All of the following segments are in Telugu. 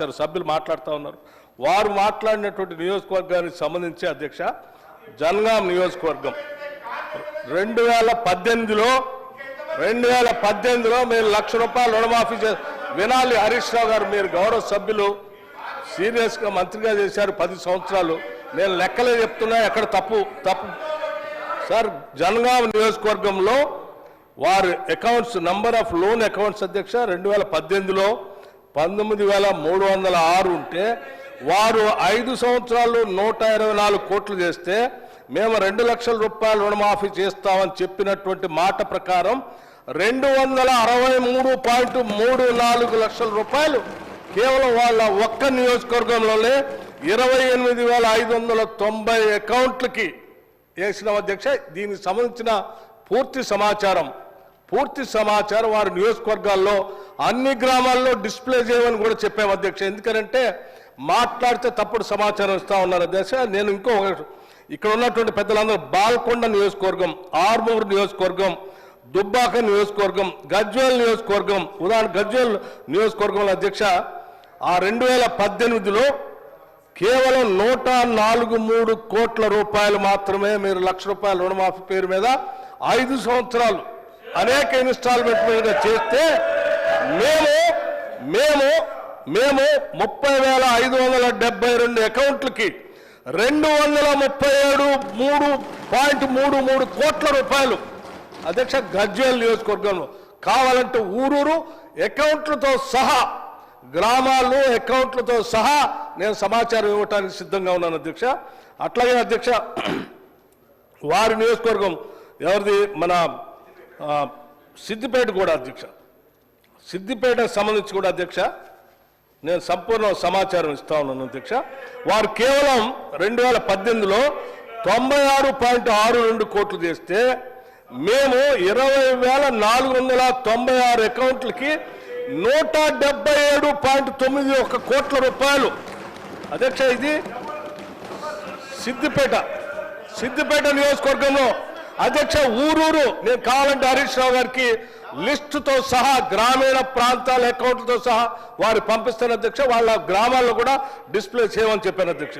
సార్ సభ్యులు మాట్లాడుతూ ఉన్నారు. వారు మాట్లాడినటువంటి నియోజకవర్గానికి సంబంధించి అధ్యక్ష జనగాం నియోజకవర్గం. రెండు వేల పద్దెనిమిదిలో రెండు వేల పద్దెనిమిదిలో మీరు లక్ష రూపాయలు రుణమాఫీ చే వినాలి హరీష్ రావు గారు మీరు గౌరవ సభ్యులు సీరియస్గా మంత్రిగా చేశారు పది సంవత్సరాలు. నేను లెక్కలే చెప్తున్నా ఎక్కడ తప్పు తప్పు. సార్ జనగాం నియోజకవర్గంలో వారి accounts number of loan accounts అధ్యక్ష రెండు వేల పద్దెనిమిదిలో పంతొమ్మిది వేల మూడు వందల ఆరు ఉంటే వారు ఐదు సంవత్సరాలు నూట ఇరవై నాలుగు కోట్లు చేస్తే మేము రెండు లక్షల రూపాయలు రుణమాఫీ చేస్తామని చెప్పినటువంటి మాట ప్రకారం రెండు వందల అరవై మూడు పాయింట్ మూడు నాలుగు లక్షల రూపాయలు కేవలం వాళ్ళ ఒక్క నియోజకవర్గంలోనే ఇరవై ఎనిమిది వేల ఐదు వందల తొంభై అకౌంట్లకి వేసిన అధ్యక్ష దీనికి సంబంధించిన పూర్తి సమాచారం పూర్తి సమాచారం వారి నియోజకవర్గాల్లో అన్ని గ్రామాల్లో డిస్ప్లే చేయమని కూడా చెప్పాము అధ్యక్ష. ఎందుకంటే మాట్లాడితే తప్పుడు సమాచారం ఇస్తా ఉన్నారు అధ్యక్ష. నేను ఇంకో ఇక్కడ ఉన్నటువంటి పెద్దలందరూ బాల్కొండ నియోజకవర్గం ఆర్మూర్ నియోజకవర్గం దుబ్బాక నియోజకవర్గం గజ్వేల్ నియోజకవర్గం ఉదాహరణ గజ్వేల్ నియోజకవర్గంలో అధ్యక్ష ఆ రెండు వేల పద్దెనిమిదిలో కేవలం నూట నాలుగు మూడు కోట్ల రూపాయలు మాత్రమే మీరు లక్ష రూపాయల రుణమాఫీ పేరు మీద ఐదు సంవత్సరాలు అనేక ఇన్స్టాల్మెంట్ మీద చేస్తే మేము మేము మేము ముప్పై వేల ఐదు వందల డెబ్బై రెండు అకౌంట్లకి రెండు వందల ముప్పై ఏడు మూడు పాయింట్ మూడు మూడు కోట్ల రూపాయలు అధ్యక్ష గజ్వేల్ నియోజకవర్గంలో కావాలంటే ఊరూరు అకౌంట్లతో సహా గ్రామాల్లో అకౌంట్లతో సహా నేను సమాచారం ఇవ్వటానికి సిద్ధంగా ఉన్నాను అధ్యక్ష. అట్లాగే అధ్యక్ష వారి నియోజకవర్గం ఎవరిది? మన సిద్దిపేట కూడా అధ్యక్ష. సిద్దిపేటకు సంబంధించి కూడా అధ్యక్ష. నేను సంపూర్ణ సమాచారం ఇస్తా ఉన్నాను అధ్యక్ష. వారు కేవలం రెండు వేల పద్దెనిమిదిలో తొంభై ఆరు పాయింట్ ఆరు రెండు కోట్లు చేస్తే మేము ఇరవై వేల నాలుగు వందల తొంభై ఆరు అకౌంట్లకి నూట డెబ్బై ఏడు పాయింట్ తొమ్మిది ఒక కోట్ల రూపాయలు. అధ్యక్ష ఇది సిద్దిపేట. సిద్దిపేట నియోజకవర్గంలో అధ్యక్ష ఊరూరు నేను కావాలంటే హరీష్ రావు గారికి లిస్టుతో సహా గ్రామీణ ప్రాంతాల అకౌంట్లతో సహా వారు పంపిస్తాను అధ్యక్ష వాళ్ళ గ్రామాల్లో కూడా డిస్ప్లే చేయమని చెప్పాను అధ్యక్ష.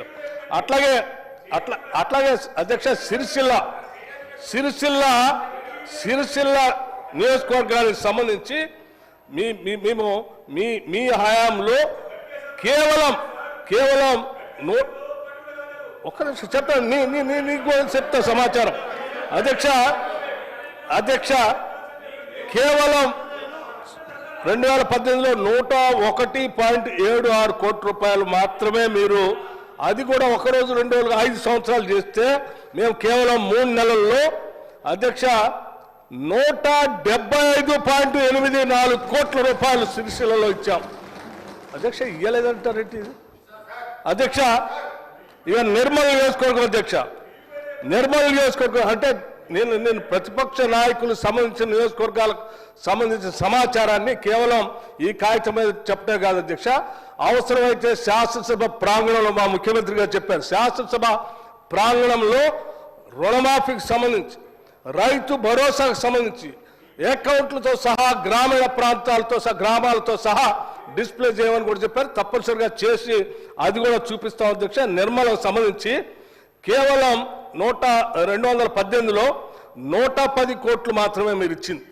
అట్లాగే అట్లా అట్లాగే అధ్యక్ష సిరిసిల్ల సిరిసిల్ల సిరిసిల్ల నియోజకవర్గానికి సంబంధించి మీ మేము మీ మీ హయాంలో కేవలం కేవలం నో ఒక్క నిమిషం చెప్తాను నీ నీ నీకు చెప్తా సమాచారం. అధ్యక్ష అధ్యక్ష కేవలం రెండు వేల పద్దెనిమిదిలో నూట ఒకటి పాయింట్ ఏడు ఆరు కోట్ల రూపాయలు మాత్రమే మీరు అది కూడా ఒక రోజు రెండు రోజులు ఐదు సంవత్సరాలు చేస్తే మేము కేవలం మూడు నెలల్లో అధ్యక్ష నూట డెబ్బై ఐదు పాయింట్ ఎనిమిది నాలుగు కోట్ల రూపాయలు సిరిసిల్లలో ఇచ్చాం. అధ్యక్ష ఇయ్యలేదంటారేంటి ఇది? అధ్యక్ష ఇక నిర్మల్ వేసుకోవడం అధ్యక్ష. నిర్మల్ నియోజకవర్గం అంటే నేను నేను ప్రతిపక్ష నాయకులు సంబంధించిన నియోజకవర్గాలకు సంబంధించిన సమాచారాన్ని కేవలం ఈ కాగితం మీద చెప్పడం కాదు అధ్యక్ష. అవసరమైతే శాసనసభ ప్రాంగణంలో మా ముఖ్యమంత్రి గారు చెప్పారు. శాసనసభ ప్రాంగణంలో రుణమాఫీకి సంబంధించి రైతు భరోసాకు సంబంధించి అకౌంట్లతో సహా గ్రామీణ ప్రాంతాలతో సహా గ్రామాలతో సహా డిస్ప్లే చేయమని కూడా చెప్పారు. తప్పనిసరిగా చేసి అది కూడా చూపిస్తాం అధ్యక్ష. నిర్మలకు సంబంధించి కేవలం నూట రెండు వందల పద్దెనిమిదిలో నూట పది కోట్లు మాత్రమే మీరు ఇచ్చింది.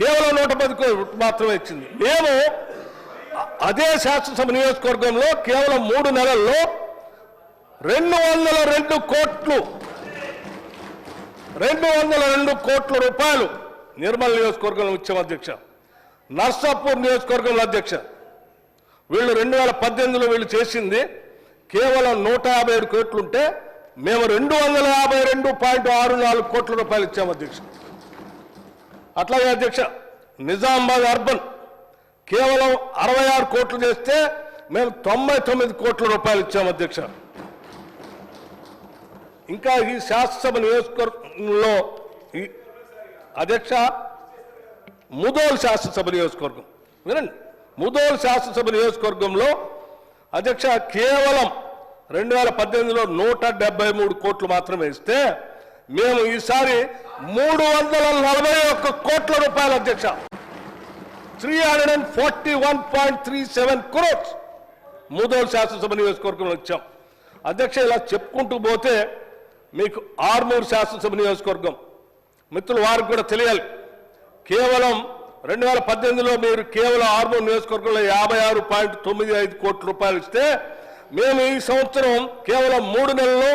కేవలం నూట పది కోట్లు మాత్రమే ఇచ్చింది. మేము అదే శాసనసభ నియోజకవర్గంలో కేవలం మూడు నెలల్లో రెండు వందల రెండు కోట్లు రెండు వందల రెండు కోట్ల రూపాయలు నిర్మల్ నియోజకవర్గంలో ఇచ్చాం అధ్యక్ష. నర్సాపూర్ నియోజకవర్గంలో అధ్యక్ష. వీళ్ళు రెండు వేల పద్దెనిమిదిలో వీళ్ళు చేసింది కేవలం నూట యాభై ఏడు కోట్లుంటే మేము రెండు వందల యాభై రెండు పాయింట్ ఆరు నాలుగు కోట్ల రూపాయలు ఇచ్చాము అధ్యక్ష. అట్లాగే అధ్యక్ష నిజామాబాద్ అర్బన్ కేవలం అరవై ఆరు కోట్లు చేస్తే మేము తొంభై తొమ్మిది కోట్ల రూపాయలు ఇచ్చాము అధ్యక్ష. ఇంకా ఈ శాసనసభ నియోజకవర్గంలో ఈ అధ్యక్ష ముదోల్ శాసనసభ నియోజకవర్గం. వినండి ముదోల్ శాసనసభ నియోజకవర్గంలో అధ్యక్ష కేవలం రెండు వేల పద్దెనిమిదిలో నూట డెబ్బై మూడు కోట్లు మాత్రమే ఇస్తే మేము ఈసారి మూడు వందల నలభై ఒక్క కోట్ల రూపాయలు అధ్యక్ష. Three hundred and forty one point three seven crores మూదోలు శాసనసభ నియోజకవర్గంలో ఇచ్చాం. అధ్యక్ష ఇలా చెప్పుకుంటూ పోతే మీకు ఆర్మూరు శాసనసభ నియోజకవర్గం. మిత్రులు వారికి కూడా తెలియాలి. కేవలం రెండు వేల పద్దెనిమిదిలో మీరు కేవలం ఆర్మూరు నియోజకవర్గంలో యాభై ఆరు పాయింట్ తొమ్మిది ఐదు కోట్ల రూపాయలు ఇస్తే మేము ఈ సంవత్సరం కేవలం మూడు నెలల్లో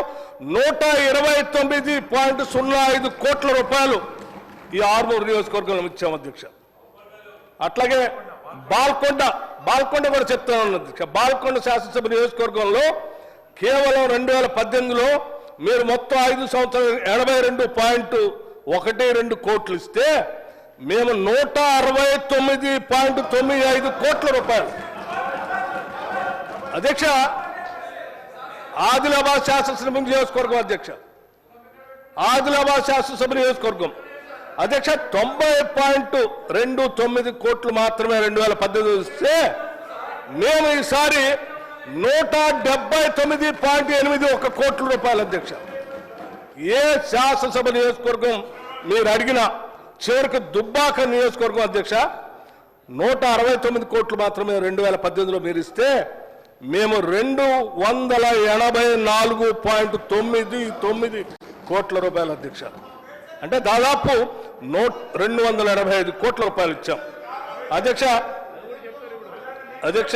నూట ఇరవై తొమ్మిది పాయింట్ సున్నా ఐదు కోట్ల రూపాయలు ఈ ఆర్మూర్ నియోజకవర్గంలో ఇచ్చాము అధ్యక్ష. అట్లాగే బాల్కొండ బాల్కొండ కూడా చెప్తాను అధ్యక్ష. బాల్కొండ శాసనసభ నియోజకవర్గంలో కేవలం రెండు వేల పద్దెనిమిదిలో మీరు మొత్తం ఐదు సంవత్సరాలు ఎనభై రెండు పాయింట్ ఒకటి రెండు కోట్లు ఇస్తే మేము నూట అరవై తొమ్మిది పాయింట్ తొమ్మిది ఐదు కోట్ల రూపాయలు. అధ్యక్ష ఆదిలాబాద్ శాసనసభ నియోజకవర్గం అధ్యక్ష. ఆదిలాబాద్ శాసనసభ నియోజకవర్గం. అధ్యక్ష తొంభై పాయింట్ రెండు తొమ్మిది కోట్లు మాత్రమే రెండు వేల పద్దెనిమిది ఇస్తే మేము ఈసారి నూట డెబ్బై తొమ్మిది పాయింట్ ఎనిమిది ఒక కోట్ల రూపాయలు అధ్యక్ష. ఏ శాసనసభ నియోజకవర్గం మీరు అడిగిన చివరికి దుబ్బాక నియోజకవర్గం అధ్యక్ష నూట అరవై తొమ్మిది కోట్లు మాత్రమే రెండు వేల పద్దెనిమిదిలో మీరు ఇస్తే మేము రెండు వందల ఎనభై నాలుగు పాయింట్ తొమ్మిది తొమ్మిది కోట్ల రూపాయలు అధ్యక్ష. అంటే దాదాపు నూట రెండు వందల ఎనభై ఐదు కోట్ల రూపాయలు ఇచ్చాం. అధ్యక్ష అధ్యక్ష